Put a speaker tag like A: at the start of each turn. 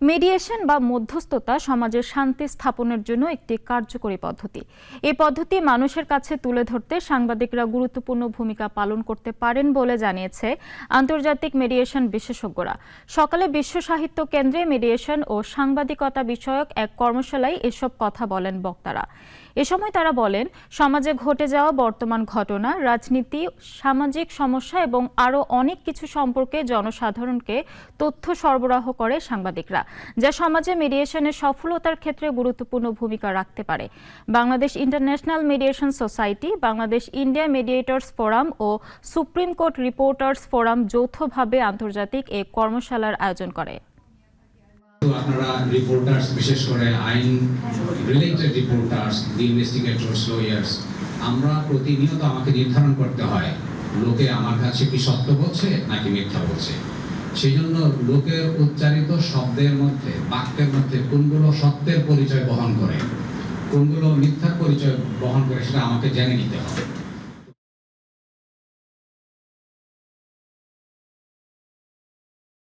A: Mediation বা মধ্যস্থতা সমাজের শান্তি স্থাপনের জন্য একটি কার্যকরী পদ্ধতি। এই পদ্ধতি মানুষের কাছে তুলে ধরতে সাংবাদিকরা গুরুত্বপূর্ণ ভূমিকা পালন করতে পারেন বলে জানিয়েছে আন্তর্জাতিক মিডিয়েশন বিশেষজ্ঞরা। সকালে বিশ্ব সাহিত্য কেন্দ্রে মিডিয়েশন ও সাংবাদিকতা বিষয়ক এক কর্মশালায় এসব কথা বলেন বক্তারা। এ সময় তারা বলেন, সমাজে ঘটে যাওয়া বর্তমান ঘটনা, রাজনীতি, সামাজিক সমস্যা এবং আরও অনেক কিছু সম্পর্কে জনসাধারণকে তথ্য সরবরাহ করে সাংবাদিকরা। যা সমাজে মিডিয়েশনের সফলতার ক্ষেত্রে গুরুত্বপূর্ণ ভূমিকা রাখতে পারে। Bangladesh international mediation society Bangladesh India mediators forum ও সুপ্রিম কোর্ট রিপোর্টার্স ফোরাম যৌথভাবে আন্তর্জাতিক এ কর্মশালার আয়োজন করে।
B: আপনারা রিপোর্টার্স বিশেষ করে আইন রিলেটেড রিপোর্টার্স ইনভেস্টিগেটরস লয়ার্স আমরা প্রতিনিয়ত আমাকে নির্ধারণ করতে হয়, লোকে আমার কাছে কি সত্য বলছে নাকি মিথ্যা বলছে। সেই জন্য লোকের উচ্চারিত শব্দের মধ্যে, বাক্যের মধ্যে কোনগুলো সত্যের পরিচয় বহন করে, কোনগুলো মিথ্যার পরিচয় বহন করে সেটা আমাকে জেনে নিতে হবে।